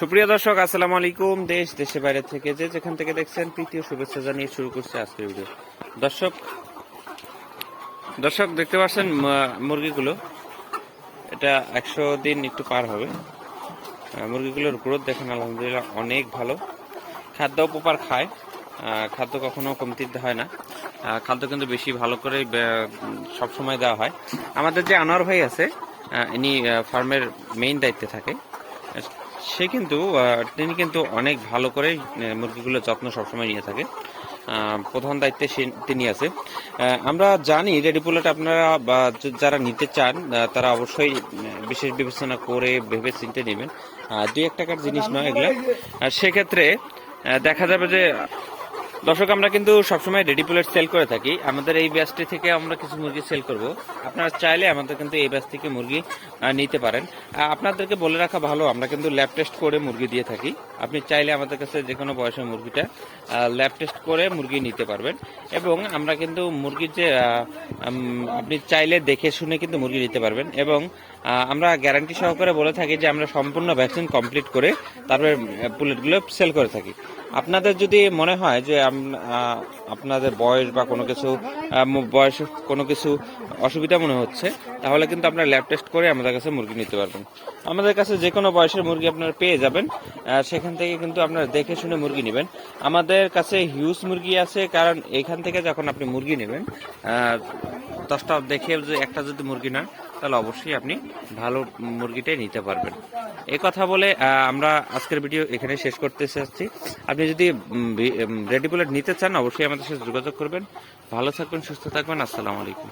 সুপ্রিয় দর্শক, আসসালামু আলাইকুম। দেশ দেশে বাইরে থেকে যে যেখান থেকে দেখছেন তৃতীয় শুভেচ্ছা জানিয়ে শুরু করছে আজকের ভিডিও দর্শক দর্শক, দেখতে পাচ্ছেন মুরগিগুলো, এটা একশো দিন একটু পার হবে। মুরগিগুলোর গ্রোথ দেখেন, আলহামদুলিল্লাহ অনেক ভালো। খাদ্য উপকার খায় খাদ্য কখনো কমতি হয় না। খাদ্য কিন্তু বেশি ভালো করে সব সময় দেওয়া হয়। আমাদের যে আনোয়ার ভাই আছে ইনি ফার্মের মেইন দায়িত্বে থাকে। সে কিন্তু তিনি কিন্তু অনেক ভালো করে মুরগিগুলোর যত্ন সবসময় নিয়ে থাকে। প্রধান দায়িত্বে সে তিনি আছে। আমরা জানি রেডি পোলাটা আপনারা বা যারা নিতে চান তারা অবশ্যই বিশেষ বিবেচনা করে ভেবে চিনতে নেবেন। দুই এক টাকার জিনিস নয় এগুলো। আর সেক্ষেত্রে দেখা যাবে যে দর্শক, আমরা কিন্তু সবসময় রেডি প্লেট সেল করে থাকি। আমাদের এই ব্যাচটি থেকে আমরা কিছু মুরগি সেল করব। আপনারা চাইলে আমাদের কিন্তু এই ব্যাচ থেকে মুরগি নিতে পারেন। আপনাদেরকে বলে রাখা ভালো, আমরা কিন্তু ল্যাব টেস্ট করে মুরগি দিয়ে থাকি। আপনি চাইলে আমাদের কাছে যে কোনো বয়সের মুরগিটা ল্যাব টেস্ট করে মুরগি নিতে পারবেন। এবং আমরা কিন্তু মুরগির যে আপনি চাইলে দেখে শুনে কিন্তু মুরগি নিতে পারবেন। এবং আমরা গ্যারান্টি সহকারে বলে থাকি যে আমরা সম্পূর্ণ ভ্যাকসিন কমপ্লিট করে তারপরে পুলেটগুলো সেল করে থাকি। আপনাদের যদি মনে হয় যে আপনাদের বয়স বা কোনো কিছু বয়স কোনো কিছু অসুবিধা মনে হচ্ছে, তাহলে কিন্তু আপনারা ল্যাব টেস্ট করে আমাদের কাছে মুরগি নিতে পারবেন। আমাদের কাছে যে কোনো বয়সের মুরগি আপনারা পেয়ে যাবেন সেখান থেকে কিন্তু আপনারা দেখে শুনে মুরগি নেবেন। আমাদের কাছে হিউজ মুরগি আছে, কারণ এখান থেকে যখন আপনি মুরগি নেবেন দশটা দেখে যে একটা যদি মুরগি নেন তাহলে অবশ্যই আপনি ভালো মুরগিটাই নিতে পারবেন। এই কথা বলে আমরা আজকের ভিডিও এখানে শেষ করতে চাচ্ছি। আপনি যদি রেডি বুলেট নিতে চান, অবশ্যই আমাদের সাথে যোগাযোগ করবেন। ভালো থাকবেন, সুস্থ থাকবেন, আসসালামু আলাইকুম।